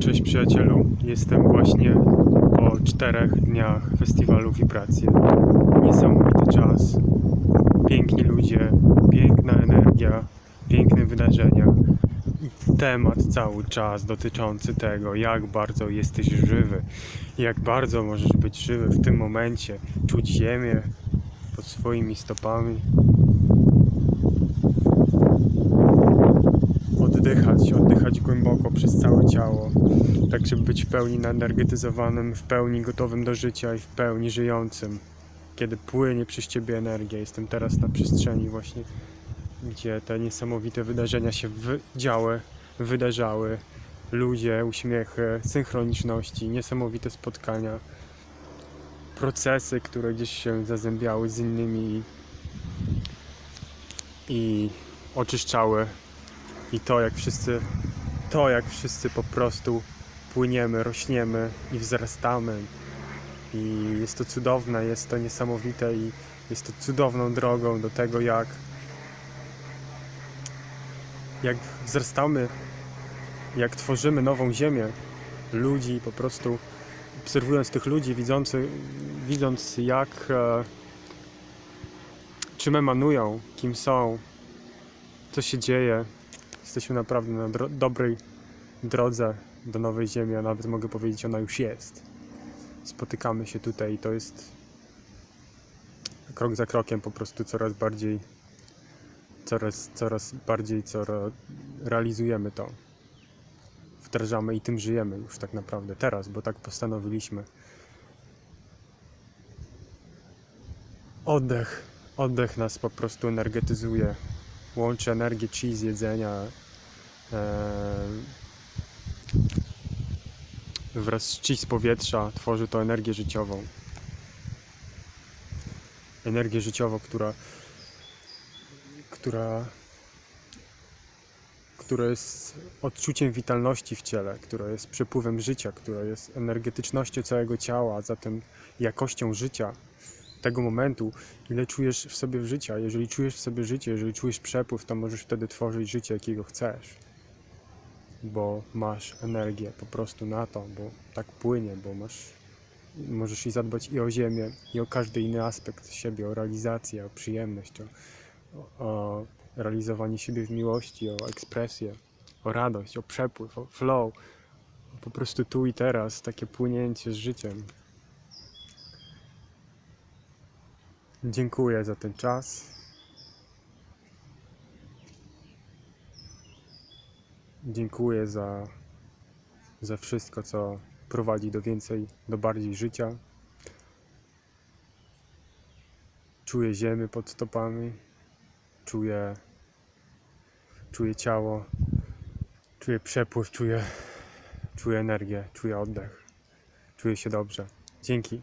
Cześć przyjacielu, jestem właśnie po czterech dniach festiwalu Wibracje. Niesamowity czas, piękni ludzie, piękna energia, piękne wydarzenia. Temat cały czas dotyczący tego, jak bardzo jesteś żywy, jak bardzo możesz być żywy w tym momencie, czuć ziemię pod swoimi stopami. Oddychać, oddychać głęboko przez całe ciało, tak żeby być w pełni naenergetyzowanym, w pełni gotowym do życia i w pełni żyjącym. Kiedy płynie przez ciebie energia, jestem teraz na przestrzeni właśnie, gdzie te niesamowite wydarzenia się działy, wydarzały. Ludzie, uśmiechy, synchroniczności, niesamowite spotkania, procesy, które gdzieś się zazębiały z innymi i oczyszczały i to jak wszyscy, to jak wszyscy po prostu płyniemy, rośniemy i wzrastamy. I jest to cudowne, jest to niesamowite i jest to cudowną drogą do tego, jak, jak wzrastamy, jak tworzymy nową ziemię. Ludzi po prostu obserwując tych ludzi, widzący, widząc jak e, czym emanują, kim są, co się dzieje, jesteśmy naprawdę na dro- dobrej drodze do nowej ziemi, a nawet mogę powiedzieć, ona już jest. Spotykamy się tutaj i to jest krok za krokiem po prostu coraz bardziej coraz, coraz bardziej coraz realizujemy to. Wdrażamy i tym żyjemy już tak naprawdę teraz, bo tak postanowiliśmy. Oddech, oddech nas po prostu energetyzuje łączy energię chi z jedzenia e, wraz z chi z powietrza tworzy to energię życiową. Energię życiową, która która która jest odczuciem witalności w ciele, która jest przepływem życia, która jest energetycznością całego ciała, a zatem jakością życia tego momentu, ile czujesz w sobie życia. Jeżeli czujesz w sobie życie, jeżeli czujesz przepływ, to możesz wtedy tworzyć życie, jakiego chcesz. Bo masz energię po prostu na to, bo tak płynie, bo masz, możesz i zadbać i o ziemię, i o każdy inny aspekt siebie, o realizację, o przyjemność, o, o realizowanie siebie w miłości, o ekspresję, o radość, o przepływ, o flow. Po prostu tu i teraz, takie płynięcie z życiem. Dziękuję za ten czas. Dziękuję za, za wszystko, co prowadzi do więcej, do bardziej życia. Czuję ziemię pod stopami, czuję, czuję ciało, czuję przepływ, czuję, czuję energię, czuję oddech. Czuję się dobrze. Dzięki.